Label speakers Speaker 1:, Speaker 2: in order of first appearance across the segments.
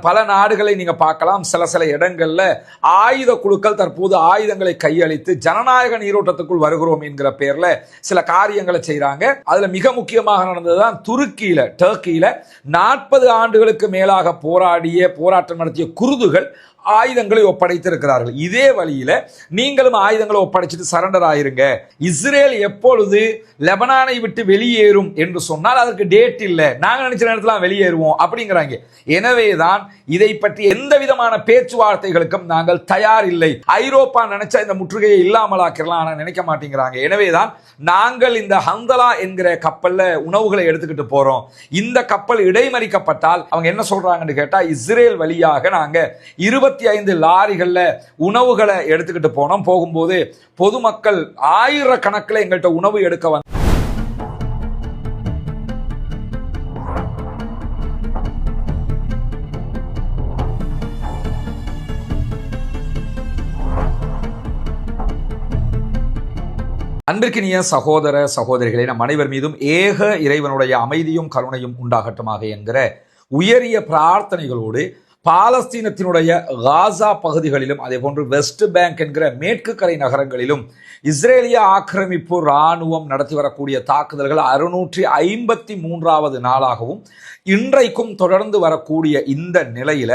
Speaker 1: பல நாடுகளை நீங்க பார்க்கலாம். சில சில இடங்கள்ல ஆயுத குழுக்கள் தற்போது ஆயுதங்களை கையளித்து ஜனநாயக நீரோட்டத்துக்குள் வருகிறோம் என்கிற பேர்ல சில காரியங்களை செய்யறாங்க அதுல மிக முக்கியமாக நடந்ததுதான் துருக்கியில டர்க்கியில நாற்பது ஆண்டுகளுக்கு மேலாக போராடிய போராட்டம் நடத்திய குருதுகள் ஆயுதங்களை ஒப்படைத்திருக்கிறார்கள். இதே வழியில நீங்களும் ஆயுதங்களை ஒப்படைச்சிட்டு சரண்டர் ஆயிருங்க. இஸ்ரேல் எப்பொழுது லெபனானை விட்டு வெளியேறும் என்று சொன்னால் அதற்கு டேட் இல்லை. நாங்கள் நினைச்ச நேரத்தில் வெளியேறுவோம் அப்படிங்கிறாங்க. எனவே தான் இதை பற்றி எந்த விதமான பேச்சுவார்த்தைகளுக்கும் நாங்கள் தயார் இல்லை. ஐரோப்பா நினைச்சா இந்த முற்றுகையை இல்லாமலாக்கிடலாம் ஆனால் நினைக்க மாட்டேங்கிறாங்க. எனவே தான் நாங்கள் இந்த ஹந்தலா என்கிற கப்பல்ல உணவுகளை எடுத்துக்கிட்டு போறோம். இந்த கப்பல் இடைமறிக்கப்பட்டால் அவங்க என்ன சொல்றாங்கன்னு கேட்டால் இஸ்ரேல் வழியாக நாங்கள் இருபது இருபத்தி ஐந்து லாரிகளில் உணவுகளை எடுத்துக்கிட்டு போனோம். போகும்போது பொதுமக்கள் ஆயிரக்கணக்கில் எங்கள்கிட்ட உணவு எடுக்க வந்து அன்பிற்கினிய சகோதர சகோதரிகளே நம் அனைவர் மீதும் ஏக இறைவனுடைய அமைதியும் கருணையும் உண்டாகட்டுமாக என்கிற உயரிய பிரார்த்தனைகளோடு பாலஸ்தீனத்தினுடைய காசா பகுதிகளிலும் அதே போன்று வெஸ்ட் பேங்க் என்கிற மேற்கு கரை நகரங்களிலும் இஸ்ரேலிய ஆக்கிரமிப்பு இராணுவம் நடத்தி வரக்கூடிய தாக்குதல்கள் அறுநூற்றி ஐம்பத்தி மூன்றாவது நாளாகவும் இன்றைக்கும் தொடர்ந்து வரக்கூடிய இந்த நிலையில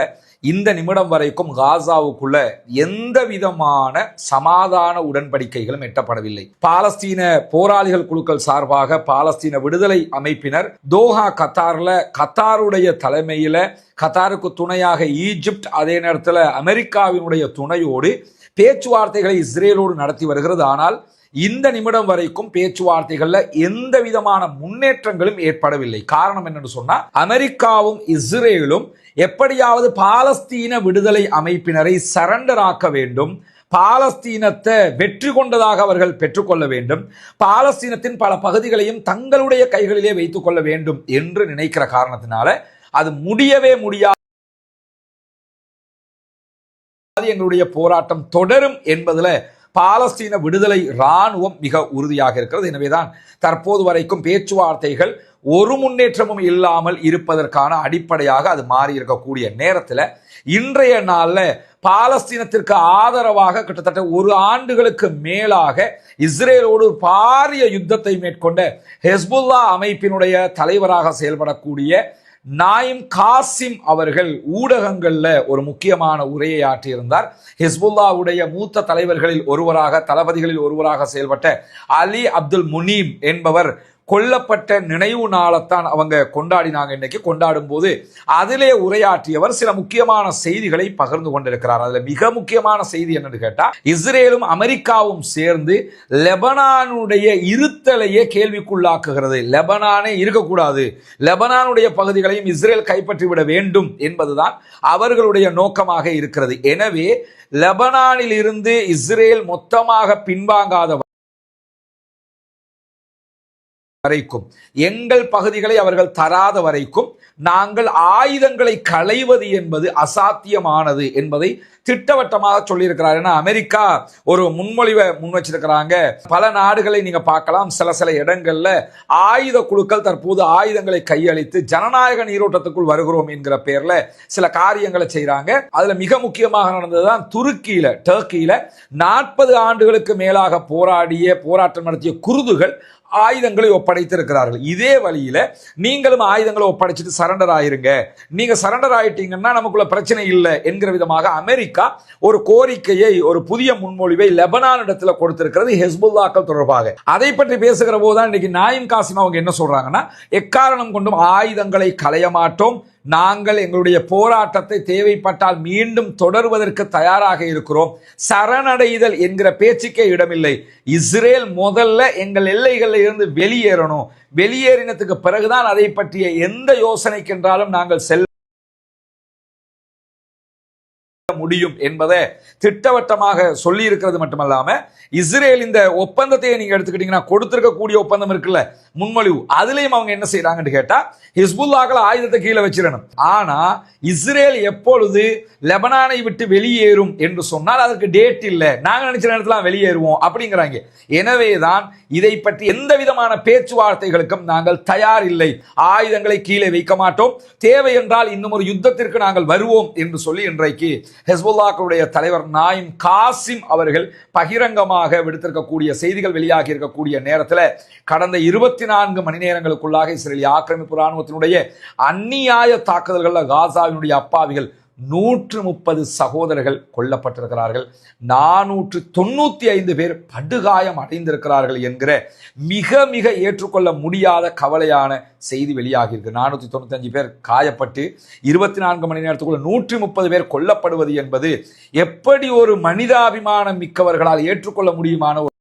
Speaker 1: இந்த நிமிடம் வரைக்கும் காசாவுக்குள்ள எந்த விதமான சமாதான உடன்படிக்கைகளும் எட்டப்படவில்லை. பாலஸ்தீன போராளிகள் குழுக்கள் சார்பாக பாலஸ்தீன விடுதலை அமைப்பினர் தோஹா கத்தார்ல கத்தாருடைய தலைமையில கத்தாருக்கு துணையாக ஈஜிப்ட் அதே நேரத்தில் அமெரிக்காவினுடைய துணையோடு பேச்சுவார்த்தைகளை இஸ்ரேலோடு நடத்தி வருகிறது. ஆனால் இந்த நிமிடம் வரைக்கும் பேச்சுவார்த்தைகள்ல எந்த விதமான முன்னேற்றங்களும் ஏற்படவில்லை. காரணம் என்னன்னு சொன்னா அமெரிக்காவும் இஸ்ரேலும் எப்படியாவது பாலஸ்தீன விடுதலை அமைப்பினரை சரண்டர் ஆக்க வேண்டும். பாலஸ்தீனத்தை வெற்றி கொண்டதாக அவர்கள் பெற்றுக்கொள்ள வேண்டும். பாலஸ்தீனத்தின் பல பகுதிகளையும் தங்களுடைய கைகளிலே வைத்துக் கொள்ள வேண்டும் என்று நினைக்கிற காரணத்தினால அது முடியவே முடியாது. எங்களுடைய போராட்டம் தொடரும் என்பதுல பாலஸ்தீன விடுதலை இராணுவம் மிக உறுதியாக இருக்கிறது. எனவேதான் தற்போது வரைக்கும் பேச்சுவார்த்தைகள் ஒரு முன்னேற்றமும் இல்லாமல் இருப்பதற்கான அடிப்படையாக அது மாறி இருக்கக்கூடிய நேரத்தில் இன்றைய நாளில் பாலஸ்தீனத்திற்கு ஆதரவாக கிட்டத்தட்ட ஒரு ஆண்டுகளுக்கு மேலாக இஸ்ரேலோடு பாரிய யுத்தத்தை மேற்கொண்ட ஹெஸ்புல்லா அமைப்பினுடைய தலைவராக செயல்படக்கூடிய நாயிம் காசிம் அவர்கள் ஊடகங்கள்ல ஒரு முக்கியமான உரையை ஆற்றியிருந்தார். ஹிஸ்புல்லாவுடைய மூத்த தலைவர்களில் ஒருவராக தளபதிகளில் ஒருவராக செயல்பட்ட அலி அப்துல் முனீம் என்பவர் கொல்லப்பட்ட நினைவு நாளைத்தான் அவங்க கொண்டாடினாங்க இன்னைக்கு. கொண்டாடும் போது அதிலே உரையாற்றியவர் சில முக்கியமான செய்திகளை பகிர்ந்து கொண்டிருக்கிறார். அதுல மிக முக்கியமான செய்தி என்னன்னு கேட்டா இஸ்ரேலும் அமெரிக்காவும் சேர்ந்து லெபனானுடைய இருத்தலையே கேள்விக்குள்ளாக்குகிறது. லெபனானே இருக்கக்கூடாது. லெபனானுடைய பகுதிகளையும் இஸ்ரேல் கைப்பற்றி விட வேண்டும் என்பதுதான் அவர்களுடைய நோக்கமாக இருக்கிறது. எனவே லெபனானில் இருந்து இஸ்ரேல் மொத்தமாக பின்வாங்காத வரைக்கும். எங்கள் பகுதிகளை அவர்கள் தராத வரைக்கும் நாங்கள் ஆயுதங்களை களைவது என்பது அசாத்தியமானது என்பதை திட்டவட்டமாக சொல்லியிருக்கிறார். ஏன்னா அமெரிக்கா ஒரு முன்மொழிவை முன் வச்சிருக்கிறாங்க பல நாடுகளை நீங்க பார்க்கலாம். சில சில இடங்கள்ல ஆயுத குழுக்கள் தற்போது ஆயுதங்களை கையளித்து ஜனநாயக நீரோட்டத்துக்குள் வருகிறோம் என்கிற பேர்ல சில காரியங்களை செய்கிறாங்க அதுல மிக முக்கியமாக நடந்ததுதான் துருக்கியில டர்க்கியில நாற்பது ஆண்டுகளுக்கு மேலாக போராடிய போராட்டம் நடத்திய குருதுகள் ஆயுதங்களை ஒப்படைத்திருக்கிறார்கள். இதே வழியில நீங்களும் ஆயுதங்களை ஒப்படைச்சிட்டு சரண்டர் ஆயிருங்க. நீங்க சரண்டர் ஆயிட்டீங்கன்னா நமக்குள்ள பிரச்சனை இல்லை என்கிற விதமாக அமெரிக்கா ஒரு கோரிக்கையை ஒரு புதிய முன்மொழிவை லெபனான் இடத்துல கொடுத்திருக்கிறது ஹெஸ்புல்லாக்கள் தொடர்பாக. அதை பற்றி பேசுகிற போதுதான் இன்னைக்கு நாயிம் காசிம் அவங்க என்ன சொல்றாங்கன்னா எக்காரணம் கொண்டும் ஆயுதங்களை களைய மாட்டோம் நாங்கள் எங்களுடைய போராட்டத்தை தேவைப்பட்டால் மீண்டும் தொடர்வதற்கு தயாராக இருக்கிறோம். சரணடைதல் என்கிற பேச்சுக்கே இடமில்லை. இஸ்ரேல் முதல்ல எங்கள் எல்லைகளில் இருந்து வெளியேறணும். வெளியேறினதுக்கு பிறகுதான் அதை பற்றிய எந்த யோசனைக்கென்றாலும் நாங்கள் செல் முடியும் என்பதை திட்டவட்டமாக சொல்லி இருக்கிறது மட்டுமல்லாம இஸ்ரேல் இந்த ஒப்பந்தத்தை நீங்க எடுத்துக்கிட்டீங்கன்னா கொடுத்திருக்கக்கூடிய ஒப்பந்தம் இருக்குல்ல முன்மொழிவு அதுலயும் அவங்க என்ன செய்யறாங்கன்னு கேட்டா ஹிஸ்புல்லாக்கள் ஆயுதத்தை கீழே வச்சிடணும். ஆனா இஸ்ரேல் எப்பொழுது லெபனானை விட்டு வெளியேறும் என்று சொன்னால் அதற்கு டேட் இல்லை. நாங்க நினைச்ச நேரத்துல வெளியேறுவோம் அப்படிங்கிறாங்க. எனவேதான் இதை பற்றி எந்த விதமான பேச்சுவார்த்தைகளுக்கும் நாங்கள் தயார் இல்லை. ஆயுதங்களை கீழே வைக்க மாட்டோம். தேவை என்றால் இன்னும் ஒரு யுத்தத்திற்கு நாங்கள் வருவோம் என்று சொல்லி இன்றைக்கு ஹெஸ்புல்லாக்களுடைய தலைவர் நாயிம் காசிம் அவர்கள் பகிரங்கமாக விடுத்திருக்கக்கூடிய செய்திகள் வெளியாகி இருக்கக்கூடிய நேரத்தில் கடந்த இருபத்தி நான்கு மணி நேரங்களுக்குள்ளாக இஸ்ரேலிய ஆக்கிரமிப்பு ராணுவத்தினுடைய அந்நியாய தாக்குதல்களில் காசாவினுடைய அப்பாவிகள் நூற்று முப்பது சகோதரர்கள் கொல்லப்பட்டிருக்கிறார்கள். நானூற்று தொண்ணூற்றி ஐந்து பேர் படுகாயம் அடைந்திருக்கிறார்கள் என்கிற மிக மிக ஏற்றுக்கொள்ள முடியாத கவலையான செய்தி வெளியாகியிருக்கு. நானூற்றி தொண்ணூத்தஞ்சு பேர் காயப்பட்டு இருபத்தி நான்கு மணி நேரத்துக்குள்ள நூற்றி முப்பது பேர் கொல்லப்படுவது என்பது எப்படி ஒரு மனிதாபிமானம் மிக்கவர்களால் ஏற்றுக்கொள்ள முடியுமான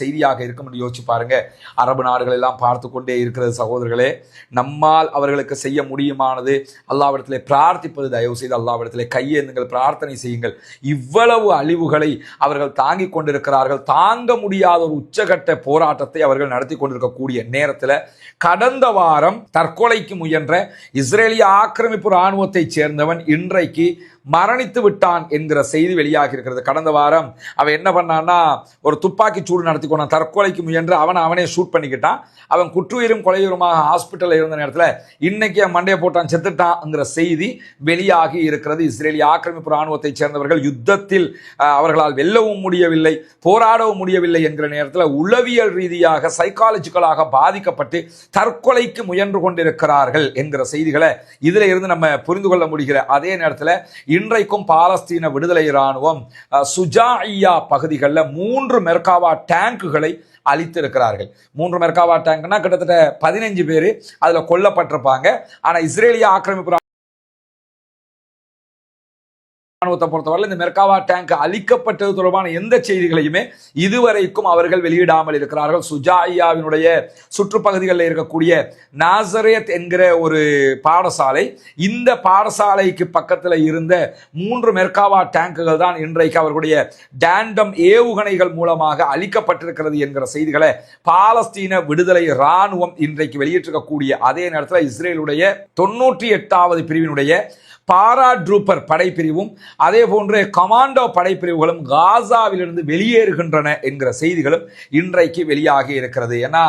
Speaker 1: செய்தியாக இருக்கும் என்று யோசிச்சு பாருங்க. அரபு நாடுகள் எல்லாம் பார்த்து கொண்டே இருக்கிறது சகோதரர்களே நம்மால் அவர்களுக்கு செய்ய முடியுமானது அல்லாவிடத்திலே பிரார்த்திப்பது தயவு செய்து அல்லாவிடத்திலே கையேந்துங்கள் பிரார்த்தனை செய்யுங்கள். இவ்வளவு அழிவுகளை அவர்கள் தாங்கிக் கொண்டிருக்கிறார்கள். தாங்க முடியாத ஒரு உச்சகட்ட போராட்டத்தை அவர்கள் நடத்தி கொண்டிருக்கக்கூடிய நேரத்தில் கடந்த வாரம் தற்கொலைக்கு முயன்ற இஸ்ரேலிய ஆக்கிரமிப்பு இராணுவத்தைச் சேர்ந்தவன் இன்றைக்கு மரணித்து விட்டான் என்கிற செய்தி வெளியாகி இருக்கிறது. கடந்த வாரம் அவன் என்ன பண்ணான்னா ஒரு துப்பாக்கி சூடு நடத்தி கொண்டான். தற்கொலைக்கு முயன்று அவனை அவனே ஷூட் பண்ணிக்கிட்டான். அவன் குற்றுயிரும் கொலையுருமாக ஹாஸ்பிட்டலில் இருந்த நேரத்தில் இன்னைக்கு அவன் மண்டையை போட்டான் செத்துட்டான்ங்கிற செய்தி வெளியாகி இருக்கிறது. இஸ்ரேலிய ஆக்கிரமிப்பு ராணுவத்தைச் சேர்ந்தவர்கள் யுத்தத்தில் அவர்களால் வெல்லவும் முடியவில்லை போராடவும் முடியவில்லை என்கிற நேரத்தில் உளவியல் ரீதியாக சைக்காலஜிக்கலாக பாதிக்கப்பட்டு தற்கொலைக்கு முயன்று கொண்டிருக்கிறார்கள் என்கிற செய்திகளை இதில் இருந்து நம்ம புரிந்து கொள்ள முடிகிற அதே நேரத்தில் இன்றைக்கும் பாலஸ்தீன விடுதலை இராணுவம் சுஜாஇயா பகுதிகளில் மூன்று மெர்காவா டேங்குகளை அளித்திருக்கிறார்கள் மூன்று மெர்காவா டேங்க்னா கிட்டத்தட்ட பதினஞ்சு பேர் அதில் கொல்லப்பட்டிருப்பாங்க. ஆனால் இஸ்ரேலிய ஆக்கிரமிப்பு ராணுவத்தை பொறுத்தவரை இந்த மெர்காவா டேங்க் அழிக்கப்பட்டது தொடர்பான எந்த செய்திகளையுமே இதுவரைக்கும் அவர்கள் வெளியிடாமல் இருக்கிறார்கள். சுஜாயாவினுடைய சுற்றுப்பகுதிகளில் இருக்கக்கூடிய நாசரேத் என்கிற ஒரு பாடசாலை இந்த பாடசாலைக்கு பக்கத்தில் இருந்த மூன்று மெர்காவா டேங்குகள் தான் இன்றைக்கு அவர்களுடைய டேண்டம் ஏவுகணைகள் மூலமாக அழிக்கப்பட்டிருக்கிறது என்கிற செய்திகளை பாலஸ்தீன விடுதலை ராணுவம் இன்றைக்கு வெளியிட்டிருக்கக்கூடிய அதே நேரத்தில் இஸ்ரேலுடைய தொன்னூற்றி எட்டாவது பிரிவினுடைய பாரா ட்ரூப்பர் படைப்பிரிவும் அதே போன்று கமாண்டோ படைப்பிரிவுகளும் காசாவிலிருந்து வெளியேறுகின்றன என்கிற செய்திகளும் இன்றைக்கு வெளியாகி இருக்கிறது. ஏன்னா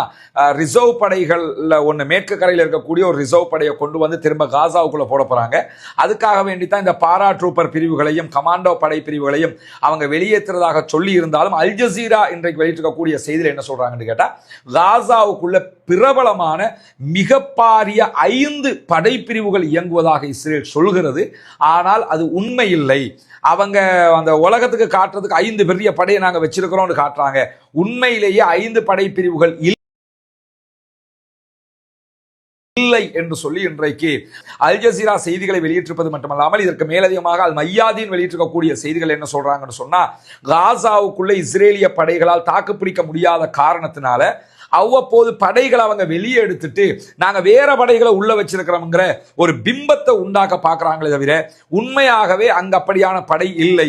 Speaker 1: ரிசர்வ் படைகளில் ஒன்று மேற்கு கரையில் இருக்கக்கூடிய ஒரு ரிசர்வ் படையை கொண்டு வந்து திரும்ப காசாவுக்குள்ளே போட போகிறாங்க அதுக்காக வேண்டி தான் இந்த பாரா ட்ரூப்பர் பிரிவுகளையும் கமாண்டோ படைப்பிரிவுகளையும் அவங்க வெளியேற்றுறதாக சொல்லி இருந்தாலும் அல் ஜசீரா இன்றைக்கு வெளியிட்டிருக்கக்கூடிய செய்தியில் என்ன சொல்கிறாங்கன்னு கேட்டால் காசாவுக்குள்ள பிரபலமான மிக பாரிய ஐந்து படைப்பிரிவுகள் இயங்குவதாக இஸ்ரேல் சொல்கிறது ஆனால் அது உண்மை இல்லை அவங்க அந்த உலகத்துக்கு காட்டுறதுக்கு ஐந்து பெரிய படையை நாங்க வச்சிருக்கிறோம்னு காட்டுறாங்க. உண்மையிலேயே ஐந்து படைப்பிரிவுகள் இல்லை இல்லை என்று சொல்லி இன்றைக்கு அல் ஜசீரா செய்திகளை வெளியிட்டிருப்பது மட்டுமல்லாமல் இதற்கு மேலதிகமாக அல் மையாதீன் வெளியிட்டிருக்கக்கூடிய செய்திகள் என்ன சொல்றாங்கன்னு சொன்னா காசாவுக்குள்ள இஸ்ரேலிய படைகளால் தாக்குப்பிடிக்க முடியாத காரணத்தினால அவ்வப்போது படைகளை அவங்க வெளியே எடுத்துட்டு நாங்க வேற படைகளை உள்ள வச்சிருக்கிறோம்ங்கிற ஒரு பிம்பத்தை உண்டாக்க பார்க்குறாங்களே தவிர உண்மையாகவே அங்க அப்படியான படை இல்லை.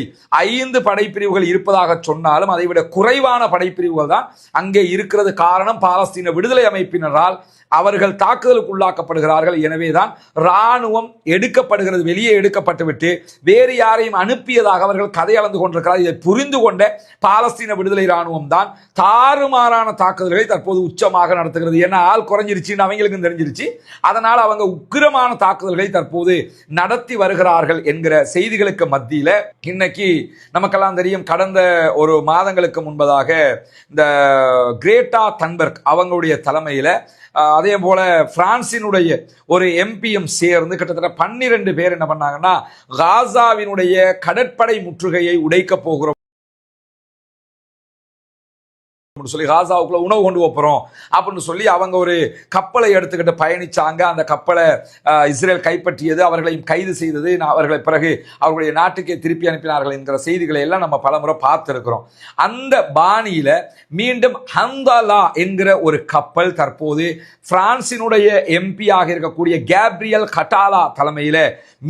Speaker 1: ஐந்து படைப்பிரிவுகள் இருப்பதாக சொன்னாலும் அதை விட குறைவான படைப்பிரிவுகள் தான் அங்கே இருக்கிறது. காரணம் பாலஸ்தீன விடுதலை அமைப்பினரால் அவர்கள் தாக்குதலுக்கு உள்ளாக்கப்படுகிறார்கள் எனவேதான் ராணுவம் எடுக்கப்படுகிறது வெளியே எடுக்கப்பட்டுவிட்டு வேறு யாரையும் அனுப்பியதாக அவர்கள் கதை அளந்து கொண்டிருக்கிறார். இதை புரிந்து கொண்ட பாலஸ்தீன விடுதலை ராணுவம் தான் தாறுமாறான தாக்குதல்களை தற்போது உச்சமாக நடத்துகிறது. ஏன்னா ஆள் குறைஞ்சிருச்சுன்னு அவங்களுக்கும் தெரிஞ்சிருச்சு. அதனால் அவங்க உக்கிரமான தாக்குதல்களை தற்போது நடத்தி வருகிறார்கள் என்கிற செய்திகளுக்கு மத்தியில் இன்னைக்கு நமக்கெல்லாம் தெரியும் கடந்த ஒரு மாதங்களுக்கு முன்பதாக இந்த கிரேட்டா தன்பர்க் அவங்களுடைய தலைமையில் அதே போல பிரான்சினுடைய ஒரு எம்பியும் சேர்ந்து கிட்டத்தட்ட பன்னிரண்டு பேர் என்ன பண்ணாங்கன்னா காசாவினுடைய கடற்படை முற்றுகையை உடைக்க போகிறோம். சொல்லி காசாவுக்குள்ள உணவு கொண்டு போகிறோம் அப்படின்னு சொல்லி அவங்க ஒரு கப்பலை எடுத்துக்கிட்டு பயணிச்சாங்க. அந்த கப்பலை இஸ்ரேல் கைப்பற்றியது அவர்களையும் கைது செய்தது. அவர்களை பிறகு அவர்களுடைய நாட்டுக்கே திருப்பி அனுப்பினார்கள் என்கிற செய்திகளை எல்லாம் நம்ம பலமுறை பார்த்துருக்கிறோம். அந்த பாணியில மீண்டும் ஹந்தாலா என்கிற ஒரு கப்பல் தற்போது பிரான்சினுடைய எம்பியாக இருக்கக்கூடிய கேப்ரியல் கட்டாலா தலைமையில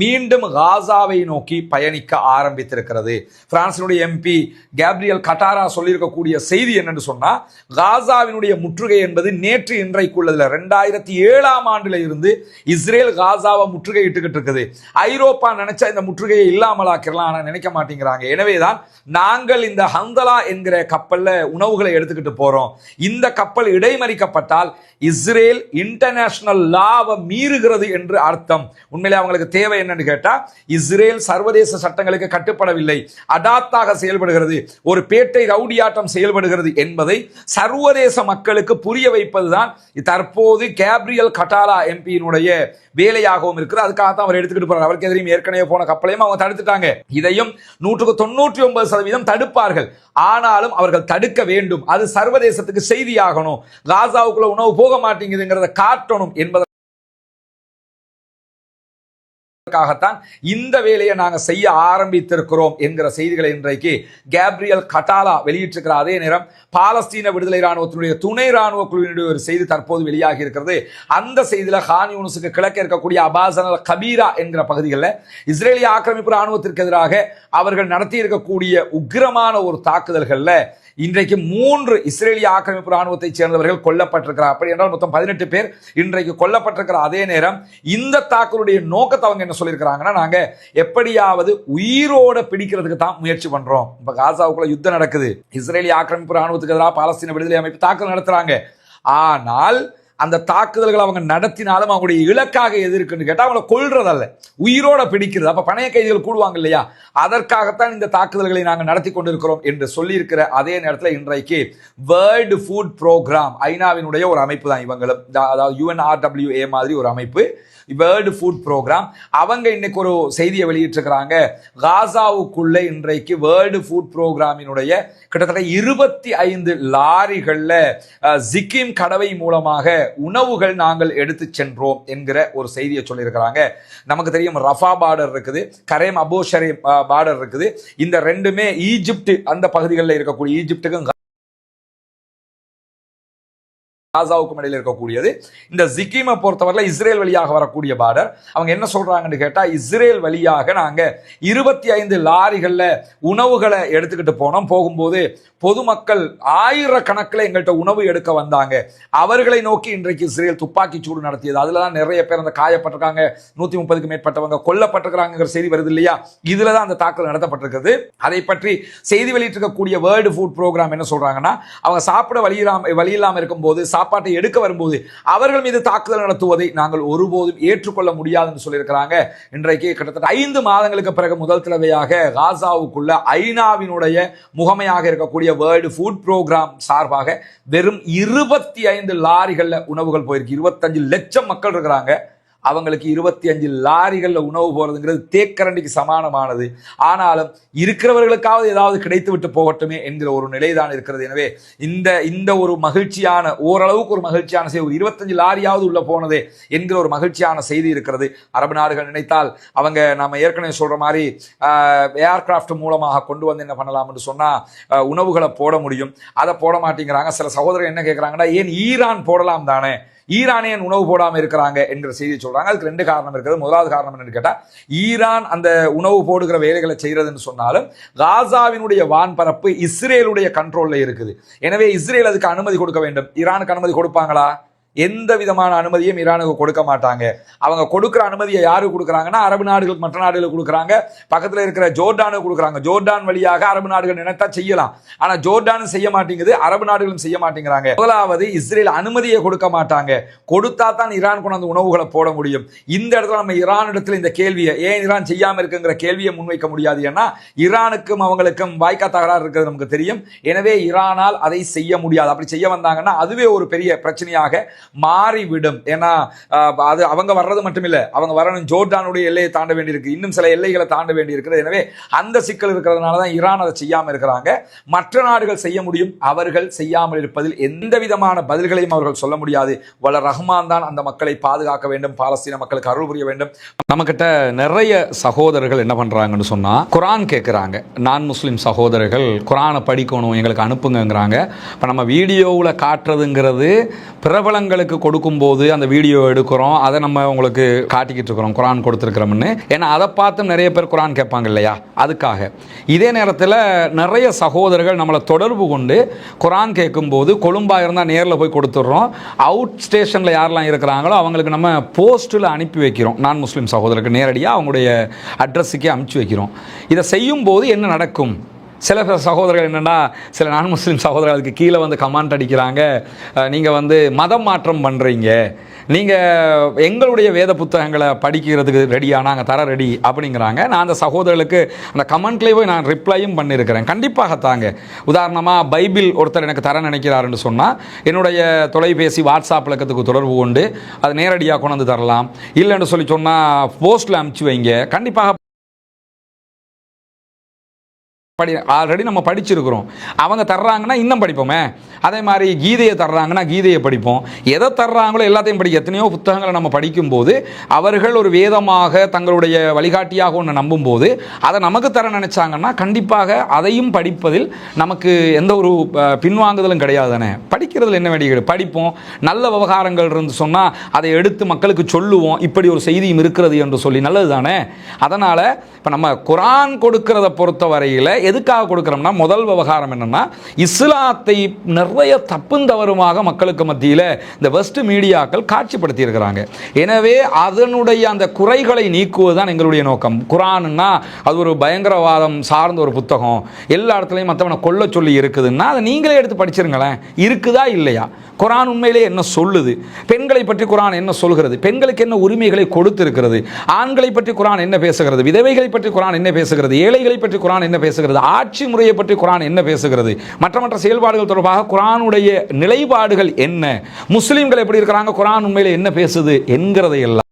Speaker 1: மீண்டும் காசாவை நோக்கி பயணிக்க ஆரம்பித்திருக்கிறது. பிரான்சினுடைய எம்பி கேப்ரியல் கட்டாரா சொல்லியிருக்கக்கூடிய செய்தி என்னன்னு சொன்னா காசாவினுடைய முற்றுகை என்பது நேற்று இன்றைக்குள்ளதுல ரெண்டாயிரத்தி ஏழாம் ஆண்டுல இருந்து இஸ்ரேல் காசாவை முற்றுகையிட்டுக்கிட்டு இருக்குது. ஐரோப்பா நினைச்சா இந்த முற்றுகையை இல்லாமலாக்கிறலாம் ஆனா நினைக்க மாட்டேங்கிறாங்க. எனவேதான் நாங்கள் இந்த ஹந்தலா என்கிற கப்பல்ல உணவுகளை எடுத்துக்கிட்டு போறோம். இந்த கப்பல் இடைமறிக்கப்பட்டால் இஸ்ரேல் இன்டர்நேஷனல் லாவை மீறுகிறது என்று அர்த்தம். உண்மையிலே அவங்களுக்கு தேவை என்னன்னு கேட்டா இஸ்ரேல் சர்வதேச சட்டங்களுக்கு கட்டுப்படவில்லை. அடாத்தாக செயல்படுகிறது. ஒரு பேட்டை ரவுடியாட்டம் செயல்படுகிறது என்பது சர்வதேச மக்களுக்கு புரிய வைப்பதுதான் தற்போது கேப்ரியல் கட்டாலா எம்பியினுடைய வேலையாகவும் இருக்குது. அதுக்காக தான் அவர் எடுத்துக்கிட்டு போறார். அவருக்கு எதிரையும் ஏற்கனவே போன கப்பலையும் அவங்க தடுத்துட்டாங்க. இதையும் நூற்றுக்கு தொண்ணூற்றி ஒன்பது சதவீதம் தடுப்பார்கள். ஆனாலும் அவர்கள் தடுக்க வேண்டும். அது சர்வதேசத்துக்கு செய்தியாகணும். காசாவுக்குள்ள உணவு போக மாட்டேங்குதுங்கிறத காட்டணும் என்பதை என்பதற்காகத்தான் இந்த வேலையை நாங்கள் செய்ய ஆரம்பித்திருக்கிறோம் என்கிற செய்திகளை இன்றைக்கு கேப்ரியல் கட்டாலா வெளியிட்டிருக்கிற அதே நேரம் பாலஸ்தீன விடுதலை ராணுவத்தினுடைய துணை ராணுவ குழுவினுடைய ஒரு செய்தி தற்போது வெளியாகி இருக்கிறது. அந்த செய்தியில் ஹான் யூனுஸுக்கு கிழக்க இருக்கக்கூடிய அபாசனல் கபீரா என்கிற பகுதிகளில் இஸ்ரேலிய ஆக்கிரமிப்பு ராணுவத்திற்கு எதிராக அவர்கள் நடத்தி இருக்கக்கூடிய உக்கிரமான ஒரு தாக்குதல்களில் இன்றைக்கு மூன்று இஸ்ரேலிய ஆக்கிரமிப்பு ராணுவத்தை சேர்ந்தவர்கள் கொல்லப்பட்டிருக்கிறார். அப்படி என்றால் மொத்தம் பதினெட்டு பேர் இன்றைக்கு கொல்லப்பட்டிருக்கிற அதே நேரம் இந்த தாக்குதலுடைய நோக்கத்தை அவங்க என்ன சொல்லியிருக்கிறாங்கன்னா நாங்கள் எப்படியாவது உயிரோட பிடிக்கிறதுக்கு தான் முயற்சி பண்றோம். இப்ப காசாவுக்குள்ள யுத்தம் நடக்குது. இஸ்ரேலிய ஆக்கிரமிப்பு ராணுவத்துக்கு எதிராக பாலஸ்தீன விடுதலை அமைப்பு தாக்குதல் நடத்துறாங்க. ஆனால் அந்த தாக்குதல்கள் அவங்க நடத்தினாலும் அவங்களுடைய இலக்காக எது இருக்குன்னு கேட்டால் அவங்கள கொள்றதல்ல உயிரோட பிடிக்கிறது. அப்போ பணைய கைதிகள் கூடுவாங்க இல்லையா? அதற்காகத்தான் இந்த தாக்குதல்களை நாங்கள் நடத்தி கொண்டிருக்கிறோம் என்று சொல்லியிருக்கிற அதே நேரத்தில் இன்றைக்கு வேர்ல்டு ஃபுட் ப்ரோக்ராம் ஐநாவினுடைய ஒரு அமைப்பு தான் இவங்களும். அதாவது யுஎன்ஆர்டபிள்யூஏ மாதிரி ஒரு அமைப்பு. வேர்ல்டு ஃபுட் ப்ரோக்ராம் அவங்க இன்னைக்கு ஒரு செய்தியை வெளியிட்டிருக்கிறாங்க. காசாவுக்குள்ள இன்றைக்கு வேர்ல்டு ஃபுட் ப்ரோக்ராமினுடைய கிட்டத்தட்ட இருபத்தி ஐந்து லாரிகளில் சிக்கிம் கடவை மூலமாக உணவுகள் நாங்கள் எடுத்து சென்றோம் என்கிற ஒரு செய்தியை சொல்லியிருக்கிறாங்க. நமக்கு தெரியும் ரஃபா பார்டர் இருக்குது கரேம் அபோஷரே பார்டர் இருக்குது. இந்த ரெண்டுமே ஈஜிப்ட் அந்த பகுதிகளில் இருக்கக்கூடிய ஈஜிப்டுக்கும் காசாவுக்கும் இடையில் இருக்கக்கூடியது. இந்த ஜிக்கிமை பொறுத்தவரையில் இஸ்ரேல் வழியாக வரக்கூடிய பார்டர். அவங்க என்ன சொல்றாங்கன்னு கேட்டால் இஸ்ரேல் வழியாக நாங்க இருபத்தி ஐந்து லாரிகளில் உணவுகளை எடுத்துக்கிட்டு போனோம். போகும்போது பொதுமக்கள் ஆயிரக்கணக்கில் எங்கள்கிட்ட உணவு எடுக்க வந்தாங்க. அவர்களை நோக்கி இன்றைக்கு இஸ்ரேல் துப்பாக்கி சூடு நடத்தியது. அதில் தான் நிறைய பேர் அந்த காயப்பட்டிருக்காங்க. நூத்தி முப்பதுக்கு மேற்பட்டவங்க கொல்லப்பட்டிருக்கிறாங்கிற செய்தி வருது இல்லையா? இதுல தான் அந்த தாக்குதல் நடத்தப்பட்டிருக்குது. அதை பற்றி செய்தி வெளியிட்டிருக்கக்கூடிய வேர்ல்டு ஃபுட் ப்ரோக்ராம் என்ன சொல்றாங்கன்னா அவங்க சாப்பிட வழி இல்லாம வழி இல்லாமல் இருக்கும்போது சாப்பாட்டை எடுக்க வரும்போது அவர்கள் மீது தாக்குதல் நடத்துவதை நாங்கள் ஒருபோதும் ஏற்றுக்கொள்ள முடியாதுன்னு சொல்லியிருக்கிறாங்க. இன்றைக்கு கிட்டத்தட்ட ஐந்து மாதங்களுக்கு பிறகு முதல் தடவையாக காசாவுக்குள்ள ஐநாவினுடைய முகமையாக இருக்கக்கூடிய வேர்ல்டு ஃபுட் ப்ரோக்ராம் சார்பாக வெறும் இருபத்தி ஐந்து லாரிகளில் உணவுகள் போயிருக்கு. இருபத்தஞ்சு லட்சம் மக்கள் இருக்கிறாங்க. அவங்களுக்கு இருபத்தி அஞ்சு லாரிகளில் உணவு போகிறதுங்கிறது தேக்கரண்டிக்கு சமானமானது. ஆனாலும் இருக்கிறவர்களுக்காவது ஏதாவது கிடைத்து விட்டு போகட்டுமே என்கிற ஒரு நிலைதான் இருக்கிறது. எனவே இந்த இந்த ஒரு மகிழ்ச்சியான ஓரளவுக்கு ஒரு மகிழ்ச்சியான செய்தி ஒரு இருபத்தஞ்சு லாரியாவது உள்ளே போனதே என்கிற ஒரு மகிழ்ச்சியான செய்தி இருக்கிறது. அரபு நாடுகள் நினைத்தால் அவங்க நம்ம ஏற்கனவே சொல்கிற மாதிரி ஏர்கிராஃப்ட் மூலமாக கொண்டு வந்து என்ன பண்ணலாம்னு என்று சொன்னால் உணவுகளை போட முடியும். அதை போட மாட்டேங்கிறாங்க. சில சகோதரர் என்ன கேட்குறாங்கன்னா ஏன் ஈரான் போடலாம் தானே? ஈரானியன் உணவு போடாம இருக்கிறாங்க என்கிற செய்தி சொல்றாங்க. அதுக்கு ரெண்டு காரணம் இருக்குது. முதலாவது காரணம் என்னன்னு கேட்டால் ஈரான் அந்த உணவு போடுகிற வேலைகளை செய்யறதுன்னு சொன்னாலும் காசாவினுடைய வான்பரப்பு இஸ்ரேலுடைய கண்ட்ரோல்ல இருக்குது. எனவே இஸ்ரேல் அதுக்கு அனுமதி கொடுக்க வேண்டும். ஈரானுக்கு அனுமதி கொடுப்பாங்களா? எந்த விதமான அனுமதியும் ஈரானுக்கு கொடுக்க மாட்டாங்க. அவங்க கொடுக்குற அனுமதியை யாருக்கு கொடுக்குறாங்கன்னா அரபு நாடுகள் மற்ற நாடுகளுக்கு கொடுக்குறாங்க. பக்கத்தில் இருக்கிற ஜோர்டானுக்கு கொடுக்குறாங்க. ஜோர்டான் வழியாக அரபு நாடுகள் நினைத்தா செய்யலாம். ஆனால் ஜோர்டானும் செய்ய மாட்டேங்குது அரபு நாடுகளும் செய்ய மாட்டேங்கிறாங்க. முதலாவது இஸ்ரேல் அனுமதியை கொடுக்க மாட்டாங்க. கொடுத்தா தான் ஈரான் கொண்டு உணவுகளை போட முடியும். இந்த இடத்துல நம்ம ஈரான் இடத்துல இந்த கேள்வியை ஏன் ஈரான் செய்யாமல் இருக்குங்கிற கேள்வியை முன்வைக்க முடியாது? ஏன்னா ஈரானுக்கும் அவங்களுக்கும் வாய்க்கா தகராறு இருக்கிறது நமக்கு தெரியும். எனவே ஈரானால் அதை செய்ய முடியாது. அப்படி செய்ய வந்தாங்கன்னா அதுவே ஒரு பெரிய பிரச்சனையாக மாறிவிடும். ஏன்னா அது அவங்க வர்றது மட்டும் அவங்க வரணும் ஜோர்டானுடைய எல்லையை தாண்ட வேண்டியிருக்கு. இன்னும் சில எல்லைகளை தாண்ட வேண்டியிருக்கிறது. எனவே அந்த சிக்கல் இருக்கிறதுனால தான் ஈரான் அதை செய்யாம இருக்கிறாங்க. மற்ற நாடுகள் செய்ய முடியும். அவர்கள் செய்யாமல் இருப்பதில் எந்த விதமான பதில்களையும் அவர்கள் சொல்ல முடியாது. வல ரஹ்மான் தான் அந்த மக்களை பாதுகாக்க வேண்டும். பாலஸ்தீன மக்களுக்கு அருள் புரிய வேண்டும். நம்மக்கிட்ட நிறைய சகோதரர்கள் என்ன பண்றாங்கன்னு சொன்னா குரான் கேட்குறாங்க நான் முஸ்லீம் சகோதரர்கள் குரானை படிக்கணும் எங்களுக்கு அனுப்புங்கிறாங்க இப்போ நம்ம வீடியோவில் காட்டுறதுங்கிறது பிரபலங்கள் கொடுக்கும் கொடுக்கும்போது அந்த வீடியோ எடுக்கிறோம். அதை நம்ம உங்களுக்கு காட்டிக்கிட்டு இருக்கிறோம். குரான் கொடுத்துருக்குறோம்னு. ஏன்னா அதை பார்த்து நிறைய பேர் குரான் கேட்பாங்க இல்லையா? அதுக்காக. இதே நேரத்தில் நிறைய சகோதரர்கள் நம்மளை தொடர்பு கொண்டு குரான் கேட்கும்போது கொழும்பாக இருந்தால் நேரில் போய் கொடுத்துட்றோம். அவுட் ஸ்டேஷனில் யாரெல்லாம் இருக்கிறாங்களோ அவங்களுக்கு நம்ம போஸ்ட்டில் அனுப்பி வைக்கிறோம். நான் முஸ்லீம் சகோதரருக்கு நேரடியாக அவங்களுடைய அட்ரஸுக்கே அனுப்பிச்சி வைக்கிறோம். இதை செய்யும்போது என்ன நடக்கும்? சில சகோதரர்கள் என்னென்னா சில நான் முஸ்லீம் சகோதரர்களுக்கு கீழே வந்து கமெண்ட் அடிக்கிறாங்க. நீங்கள் வந்து மதம் மாற்றம் பண்ணுறீங்க நீங்கள் எங்களுடைய வேத புத்தகங்களை படிக்கிறதுக்கு ரெடியா நாங்கள் தர ரெடி அப்படிங்கிறாங்க. நான் அந்த சகோதரர்களுக்கு அந்த கமெண்ட்லேயே போய் நான் ரிப்ளையும் பண்ணியிருக்கிறேன் கண்டிப்பாக தாங்க. உதாரணமாக பைபிள் ஒருத்தர் எனக்கு தர நினைக்கிறாருன்னு சொன்னால் என்னுடைய தொலைபேசி வாட்ஸ்அப் இலக்கத்துக்கு தொடர்பு கொண்டு அது நேரடியாக கொண்டு வந்து தரலாம். இல்லைன்னு சொல்லி சொன்னால் போஸ்ட்டில் அமுச்சு வைங்க. கண்டிப்பாக படி ஆல்ரெடி நம்ம படிச்சிருக்கிறோம். அவங்க தர்றாங்கன்னா இன்னும் படிப்போமே. அதே மாதிரி கீதையை தர்றாங்கன்னா கீதையை படிப்போம். எதை தர்றாங்களோ எல்லாத்தையும் படிக்க எத்தனையோ புத்தகங்களை நம்ம படிக்கும்போது அவர்கள் ஒரு வேதமாக தங்களுடைய வழிகாட்டியாக ஒன்று நம்பும்போது அதை நமக்கு தர நினச்சாங்கன்னா கண்டிப்பாக அதையும் படிப்பதில் நமக்கு எந்த ஒரு பின்வாங்குதலும் கிடையாது தானே படிக்கிறதுல என்ன வேண்டிய படிப்போம். நல்ல விவகாரங்கள் இருந்து சொன்னால் அதை எடுத்து மக்களுக்கு சொல்லுவோம். இப்படி ஒரு செய்தியும் இருக்கிறது என்று சொல்லி நல்லது தானே அதனால் இப்போ நம்ம குரான் கொடுக்கிறத பொறுத்த வரையில் எதுக்காக கொடுக்குறோம்னா முதல் விவகாரம் என்னென்னா இஸ்லாத்தை நிறைய தப்பும் தவறுமாக மக்களுக்கு மத்தியில் இந்த வெஸ்ட் மீடியாக்கள் காட்சிப்படுத்தியிருக்கிறாங்க. எனவே அதனுடைய அந்த குறைகளை நீக்குவது தான் எங்களுடைய நோக்கம். குரான்னா அது ஒரு பயங்கரவாதம் சார்ந்த ஒரு புத்தகம். எல்லா இடத்துலையும் மற்றவனை கொல்ல சொல்லி இருக்குதுன்னா அதை நீங்களே எடுத்து படிச்சிருங்களேன். இருக்குதா இல்லையா? குரான் உண்மையிலே என்ன சொல்லுது? பெண்களை பற்றி குரான் என்ன சொல்கிறது? பெண்களுக்கு என்ன உரிமைகளை கொடுத்திருக்கிறது? ஆண்களை பற்றி குரான் என்ன பேசுகிறது? விதவைகளை பற்றி குரான் என்ன பேசுகிறது? ஏழைகளை பற்றி குரான் என்ன பேசுகிறது? ஆட்சி முறையை பற்றி குரான் என்ன பேசுகிறது? மற்ற மற்ற செயல்பாடுகள் தொடர்பாக குரானுடைய நிலைப்பாடுகள் என்ன? முஸ்லிம்கள் எப்படி இருக்கிறாங்க? குரான் உண்மையில் என்ன பேசுது என்கிறதை எல்லாம்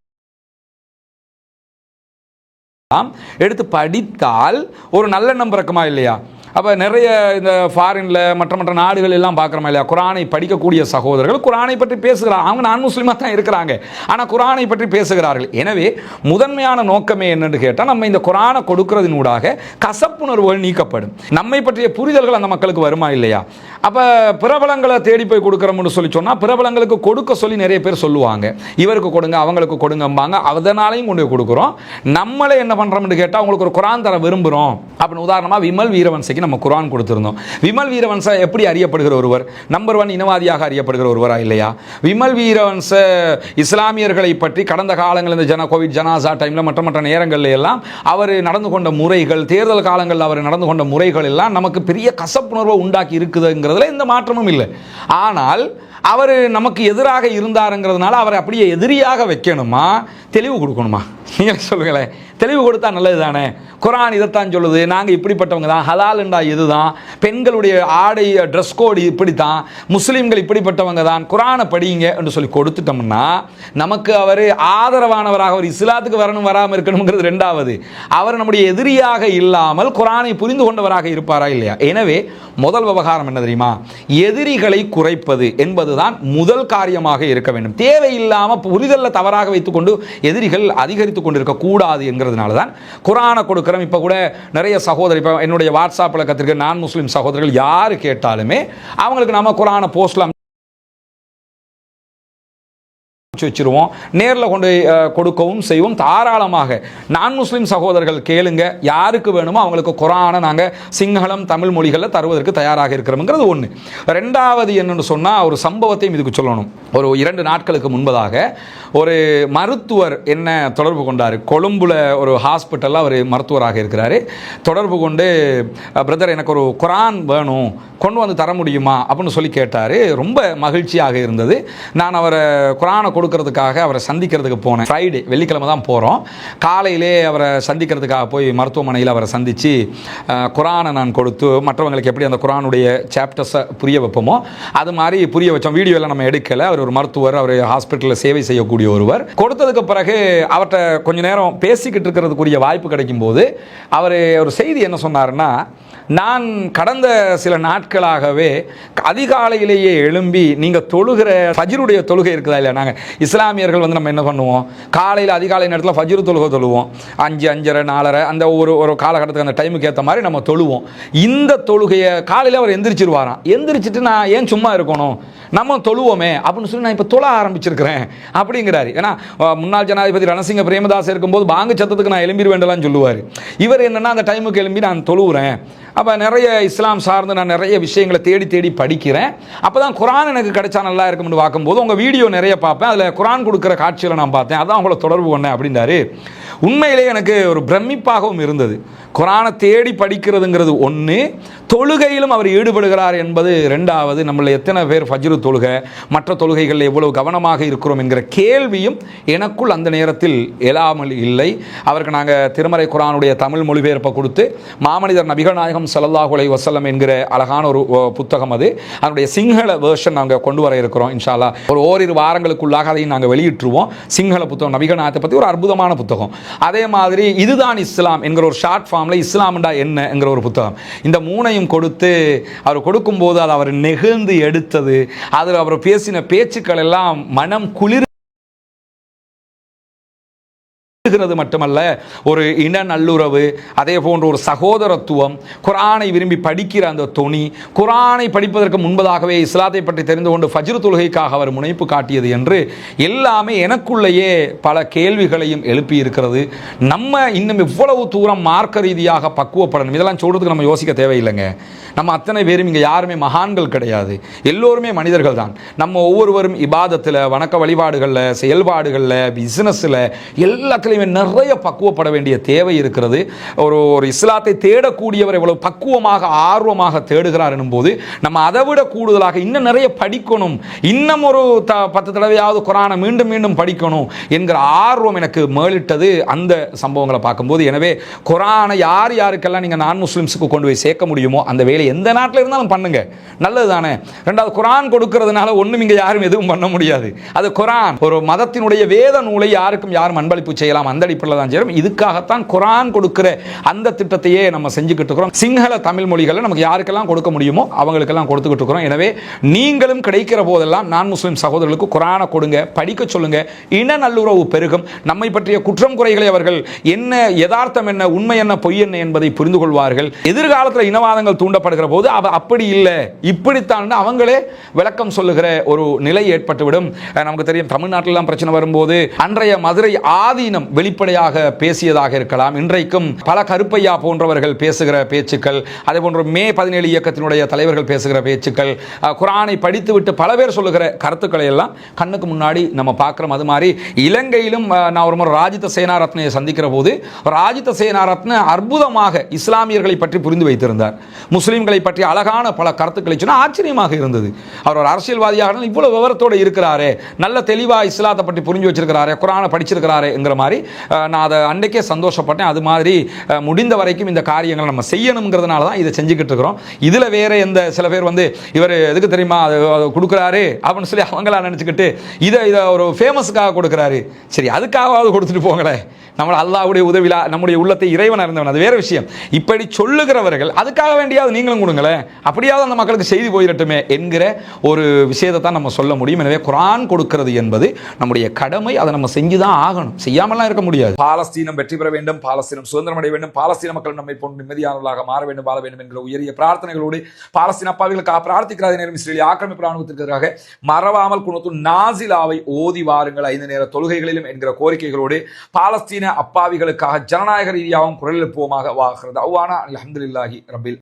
Speaker 1: எடுத்து படித்தால் ஒரு நல்ல நம்பரக்கமா இல்லையா? அப்போ நிறைய இந்த ஃபாரினில் மற்ற மற்ற நாடுகள் எல்லாம் பார்க்குறோமா இல்லையா? குரானை படிக்கக்கூடிய சகோதரர்கள் குரானை பற்றி பேசுகிறார் அவங்க நான் முஸ்லீமாக தான் இருக்கிறாங்க. ஆனால் குரானை பற்றி பேசுகிறார்கள். எனவே முதன்மையான நோக்கமே என்னென்னு கேட்டால் நம்ம இந்த குரானை கொடுக்கறதினூடாக கசப்புணர்வுகள் நீக்கப்படும். நம்மை பற்றிய புரிதல்கள் அந்த மக்களுக்கு வருமா இல்லையா? அப்போ பிரபலங்களை தேடி போய் கொடுக்குறோம்னு சொல்லி சொன்னால் பிரபலங்களுக்கு கொடுக்க சொல்லி நிறைய பேர் சொல்லுவாங்க. இவருக்கு கொடுங்க அவங்களுக்கு கொடுங்கம்பாங்க. அதனாலையும் கொண்டு போய் கொடுக்குறோம். நம்மளே என்ன பண்ணுறோம்னு கேட்டால் அவங்களுக்கு ஒரு குரான் தர விரும்புகிறோம் அப்படின்னு உதாரணமாக விமல் வீரவன்சிக்கு நம்ம குரான் கொடுத்துருந்தோம். விமல் வீரவன்ச எப்படி அறியப்படுகிற ஒருவர்? நம்பர் ஒன் இனவாதியாக அறியப்படுகிற ஒருவரா இல்லையா? விமல் வீரவன்ச இஸ்லாமியர்களை பற்றி கடந்த காலங்களில் இந்த ஜன கோவிட் ஜனாசா டைமில் மற்ற மற்ற நேரங்களில் எல்லாம் அவர் நடந்து கொண்ட முறைகள் தேர்தல் காலங்களில் அவர் நடந்து கொண்ட முறைகள் எல்லாம் நமக்கு பெரிய கசப்புணர்வை உண்டாக்கி இருக்குதுங்கிறதுல எந்த மாற்றமும் இல்லை. ஆனால் அவர் நமக்கு எதிராக இருந்தாருங்கிறதுனால அவரை அப்படியே எதிரியாக வைக்கணுமா? தெளிவு கொடுக்கணுமா? நீங்கள் சொல்லுங்களேன். தெளிவு கொடுத்தா நல்லது தானே குரான் இதைத்தான் சொல்லுது. நாங்கள் இப்படிப்பட்டவங்க தான். ஹலாலுண்டா இதுதான். பெண்களுடைய ஆடை ட்ரெஸ் கோடு இப்படி தான் முஸ்லீம்கள் இப்படிப்பட்டவங்க தான். குரானை படியுங்க என்று சொல்லி கொடுத்துட்டோம்னா நமக்கு அவர் ஆதரவானவராக ஒரு இஸ்லாத்துக்கு வரணும் வராமல் இருக்கணுங்கிறது ரெண்டாவது. அவர் நம்முடைய எதிரியாக இல்லாமல் குரானை புரிந்து கொண்டவராக இருப்பாரா இல்லையா? எனவே முதல் விவகாரம் என்ன தெரியுமா? எதிரிகளை குறைப்பது என்பதுதான் முதல் காரியமாக இருக்க வேண்டும். தேவையில்லாமல் புரிதலில் தவறாக வைத்துக்கொண்டு எதிரிகள் அதிகரித்து கொண்டிருக்க கூடாது என்கிறதுனால தான் குரானை பார்க்குறோம் இப்போ கூட நிறைய சகோதரி இப்போ என்னுடைய வாட்ஸ்அப்பில் கற்றுக்க நான் முஸ்லீம் சகோதரர்கள் யார் கேட்டாலுமே அவங்களுக்கு நம்ம குரானை போஸ்ட்லாம் வச்சிருவோம். நேரில் கொண்டு கொடுக்கவும் செய்வோம். தாராளமாக. நான் முஸ்லீம் சகோதரர்கள் கேளுங்க. யாருக்கு வேணுமோ அவங்களுக்கு குரானை நாங்கள் சிங்களம் தமிழ் மொழிகளில் தருவதற்கு தயாராக இருக்கிறோம்ங்கிறது ஒன்று ரெண்டாவது என்னென்னு சொன்னால் ஒரு சம்பவத்தையும் இதுக்கு சொல்லணும். ஒரு இரண்டு நாட்களுக்கு முன்பதாக ஒரு மருத்துவர் என்ன தொடர்பு கொண்டார்? கொழும்புல ஒரு ஹாஸ்பிட்டலில் அவர் மருத்துவராக இருக்கிறாரு. தொடர்பு கொண்டு பிரதர் எனக்கு ஒரு குரான் வேணும். கொண்டு வந்து தர முடியுமா? அப்படின்னு சொல்லி கேட்டார். ரொம்ப மகிழ்ச்சியாக இருந்தது. நான் அவரை குரானை கொடுக்கறதுக்காக அவரை சந்திக்கிறதுக்கு போனேன். ஃப்ரைடே வெள்ளிக்கிழமை தான் போகிறோம் காலையிலே அவரை சந்திக்கிறதுக்காக போய் மருத்துவமனையில் அவரை சந்தித்து குரானை நான் கொடுத்து மற்றவங்களுக்கு எப்படி அந்த குரானுடைய சாப்டர்ஸை புரிய வைப்போமோ அது மாதிரி புரிய வச்சோம். வீடியோவில் நம்ம எடுக்கலை. அவர் ஒரு மருத்துவர் அவர் ஹாஸ்பிட்டலில் சேவை செய்யக்கூடிய ஒருவர். கொடுத்ததுக்கு பிறகு அவர்கிட்ட கொஞ்ச நேரம் பேசிக்கிட்டு இருக்கிறதுக்குரிய வாய்ப்பு கிடைக்கும் போது அவர் ஒரு செய்தி என்ன சொன்னாருன்னா நான் கடந்த சில நாட்களாகவே அதிகாலையிலேயே எழும்பி நீங்கள் தொழுகிற ஃபஜ்ருடைய தொழுகை இருக்குதா இல்லை நாங்கள் இஸ்லாமியர்கள் வந்து நம்ம என்ன பண்ணுவோம்? காலையில் அதிகாலை நேரத்தில் ஃபஜ்ரு தொழுக தொழுவோம். அஞ்சு அஞ்சரை நாலரை அந்த ஒரு ஒரு காலகட்டத்துக்கு அந்த டைமுக்கு ஏற்ற மாதிரி நம்ம தொழுவோம். இந்த தொழுகையை காலையில் அவர் எந்திரிச்சிருவாராம். எந்திரிச்சிட்டு நான் ஏன் சும்மா இருக்கணும்? நம்ம தொழுவோமே அப்படின்னு சொல்லி நான் இப்போ தொழ ஆரம்பிச்சிருக்கிறேன் அப்படிங்கிறாரு. ஏன்னா முன்னாள் ஜனாதிபதி ரணசிங்க பிரேமதாஸ் இருக்கும்போது பாங்கு சத்தத்துக்கு நான் எழும்பிட வேண்டலாம்னு சொல்லுவார். இவர் என்னென்னா அந்த டைமுக்கு எழும்பி நான் தொழுவுறேன். அப்போ நிறைய இஸ்லாம் சார்ந்து நான் நிறைய விஷயங்களை தேடி தேடி படிக்கிறேன். அப்போ தான் குரான் எனக்கு கிடைச்சா நல்லா இருக்கும்னு பார்க்கும்போது உங்கள் வீடியோ நிறைய பார்ப்பேன். அதில் குரான் கொடுக்குற காட்சியில் நான் பார்த்தேன். அதான் உங்களை தொடர்பு பண்ணேன் அப்படின்னாரு. உண்மையிலே எனக்கு ஒரு பிரமிப்பாகவும் இருந்தது. குரானை தேடி படிக்கிறதுங்கிறது ஒன்று தொழுகையிலும் அவர் ஈடுபடுகிறார் என்பது ரெண்டாவது. நம்மள எத்தனை பேர் ஃபஜ்ரு தொழுகை மற்ற தொழுகைகளில் எவ்வளவு கவனமாக இருக்கிறோம் என்கிற கேள்வியும் எனக்குள் அந்த நேரத்தில் எழாமல் இல்லை. அவருக்கு நாங்கள் திருமறை குரானுடைய தமிழ் மொழிபெயர்ப்பை கொடுத்து மாமனிதர் நபிகள் நாயகம் ஸல்லல்லாஹு வசல்லம் என்கிற அழகான ஒரு புத்தகம் அது. அதனுடைய சிங்கள வேர்ஷன் நாங்கள் கொண்டு வர இருக்கிறோம் இன்ஷா ஒரு ஓரிரு வாரங்களுக்குள்ளாக அதையும் நாங்கள் வெளியிட்டுருவோம். சிங்கள புத்தகம் நபிகள் நாயகத்தை பற்றி ஒரு அற்புதமான புத்தகம். அதே மாதிரி இதுதான் இஸ்லாம் என்கிற ஒரு ஷார்ட் ஃபார்ம் ஃபார்மில் இஸ்லாம்டா என்னங்கிற ஒரு புத்தகம். இந்த மூணையும் கொடுத்து அவர் கொடுக்கும்போது அது அவர் நெகிழ்ந்து எடுத்தது. அதில் அவர் பேசின பேச்சுக்கள் எல்லாம் மனம் குளிர் கிறது மட்டுமல்ல ஒரு இன நல்லுறவு அதே போன்ற ஒரு சகோதரத்துவம் குரானை விரும்பி படிக்கிற அந்த தொனி குரானை படிப்பதற்கு முன்பதாகவே இஸ்லாத்தை பற்றி தெரிந்து கொண்டு ஃபஜ்ரு தொழுகைக்காக அவர் முனைப்பு காட்டியது என்று எல்லாமே எனக்குள்ளேயே பல கேள்விகளையும் எழுப்பி இருக்கிறது. நம்ம இன்னும் இவ்வளவு தூரம் மார்க்க ரீதியாக பக்குவப்படணும். இதெல்லாம் சொல்றதுக்கு நம்ம யோசிக்க தேவையில்லைங்க. நம்ம அத்தனை பேரும் இங்கே யாருமே மகான்கள் கிடையாது. எல்லோருமே மனிதர்கள் தான். நம்ம ஒவ்வொருவரும் இபாதத்தில் வணக்க வழிபாடுகளில் செயல்பாடுகளில் பிஸ்னஸில் எல்லாத்துலேயுமே நிறைய பக்குவப்பட வேண்டிய தேவை இருக்கிறது. ஒரு ஒரு இஸ்லாத்தை தேடக்கூடியவர் எவ்வளவு பக்குவமாக ஆர்வமாக தேடுகிறார் எனும்போது நம்ம அதை விட கூடுதலாக இன்னும் நிறைய படிக்கணும். இன்னும் ஒரு த பத்து தடவையாவது குரானை மீண்டும் மீண்டும் படிக்கணும் என்கிற ஆர்வம் எனக்கு மேலிட்டது அந்த சம்பவங்களை பார்க்கும்போது. எனவே குரானை யார் யாருக்கெல்லாம் நீங்கள் நான் முஸ்லிம்ஸுக்கு கொண்டு போய் சேர்க்க முடியுமோ அந்த வேலை எந்த நாட்டில் இருந்தாலும் பண்ணுங்க. நல்லது தானே. ரெண்டாவது குரான் கொடுக்கறதுனால ஒன்றும் இங்கே யாரும் எதுவும் பண்ண முடியாது. அது குரான். ஒரு மதத்தினுடைய வேத நூலை யாருக்கும் யாரும் அன்பளிப்பு செய்யலாம். அந்த அடிப்படையில் தான் செய்யணும் இதுக்காகத்தான் குரான் கொடுக்கிற அந்த திட்டத்தையே நம்ம செஞ்சுக்கிட்டு இருக்கிறோம். சிங்கள தமிழ் மொழிகளை நமக்கு யாருக்கெல்லாம் கொடுக்க முடியுமோ அவங்களுக்கெல்லாம் கொடுத்துக்கிட்டு இருக்கிறோம். எனவே நீங்களும் கிடைக்கிற போதெல்லாம் நான் முஸ்லீம் சகோதரர்களுக்கு குரானை கொடுங்க படிக்க சொல்லுங்க. இன நல்லுறவு பெருகும். நம்மை பற்றிய குற்றம் குறைகளை அவர்கள் என்ன யதார்த்தம் என்ன உண்மை என்ன பொய் என்ன என்பதை புரிந்து கொள்வார்கள். எதிர்காலத்தில் இனவாதங்கள் தூண்டப்படுகிற போது அவ அப்படி இல்லை. இப்படித்தான் அவங்களே விளக்கம் சொல்லுகிற ஒரு நிலை ஏற்பட்டுவிடும். நமக்கு தெரியும் தமிழ்நாட்டிலாம் பிரச்சனை வரும்போது அன்றைய மதுரை ஆதீனம் வெளிப்படையாக பேசியதாக இருக்கலாம். இன்றைக்கும் பல கருப்பையா போன்றவர்கள் பேசுகிற பேச்சுக்கள் அதே போன்று மே பதினேழு இயக்கத்தினுடைய தலைவர்கள் பேசுகிற பேச்சுக்கள் குரானை படித்துவிட்டு பல பேர் சொல்லுகிற கருத்துக்களை எல்லாம் கண்ணுக்கு முன்னாடி நம்ம பார்க்குறோம். அது மாதிரி இலங்கையிலும் நான் ஒரு முறை ராஜித சேனாரத்னையை சந்திக்கிற போது ராஜித சேனாரத்ன அற்புதமாக இஸ்லாமியர்களை பற்றி புரிந்து வைத்திருந்தார். முஸ்லீம்களை பற்றி அழகான பல கருத்துக்களை சொன்னால் ஆச்சரியமாக இருந்தது. அவர் ஒரு அரசியல்வாதியாக இவ்வளோ இவ்வளவு விவரத்தோடு இருக்கிறாரே நல்ல தெளிவாக இஸ்லாத்தை பற்றி புரிஞ்சு வச்சிருக்கிறாரே குரானை படிச்சிருக்கிறாரேங்கிற மாதிரி நான் அதை அன்றைக்கே சந்தோஷப்பட்டேன். அது மாதிரி முடிந்த வரைக்கும் இந்த காரியங்களை நம்ம செய்யணுங்கிறதுனால தான் இதை செஞ்சுக்கிட்டு இருக்கிறோம். இதில் வேறு எந்த சில பேர் வந்து இவர் எதுக்கு தெரியுமா அது கொடுக்குறாரு அப்படின்னு சொல்லி அவங்களா நினச்சிக்கிட்டு இதை இதை ஒரு ஃபேமஸுக்காக கொடுக்குறாரு. சரி அதுக்காகவாவது கொடுத்துட்டு போங்களேன் நம்மளை அல்லாவுடைய உதவிலா நம்முடைய உள்ளத்தை இறைவன் இருந்தவன் அது வேறு விஷயம். இப்படி சொல்லுகிறவர்கள் அதுக்காக வேண்டியாவது நீங்களும் கொடுங்களேன். அப்படியாவது அந்த மக்களுக்கு செய்தி போயிடட்டுமே என்கிற ஒரு விஷயத்தை தான் நம்ம சொல்ல முடியும். எனவே குரான் கொடுக்கிறது என்பது நம்முடைய கடமை. அதை நம்ம செஞ்சு தான் ஆகணும். செய்யாமலாம் இருக்க முடியாது. பாலஸ்தீனம் வெற்றி பெற வேண்டும் பாலஸ்தீனம் சுதந்திரம் அடைய வேண்டும் பாலஸ்தீன மக்கள் நம்மை போன்ற நிம்மதியானவர்களாக மாற வேண்டும் வாழ வேண்டும் என்கிற உயரிய பிரார்த்தனைகளோடு பாலஸ்தீன அப்பாவிகளுக்கு பிரார்த்திக்கிறார் நேரம் இஸ்ரேலிய ஆக்கிரமிப்பு ராணுவத்திற்கு எதிராக மறவாமல் குணத்து நாசிலாவை ஓதி வாருங்கள் ஐந்து நேர தொழுகைகளிலும் என்கிற கோரிக்கைகளோடு பாலஸ்தீன அப்பாவிகளுக்காக ஜனநாயக ரீதியாகவும் குரல் எழுப்புவோமாக வாகிறது அவ்வானா அலமதுல்லாஹி ரபில்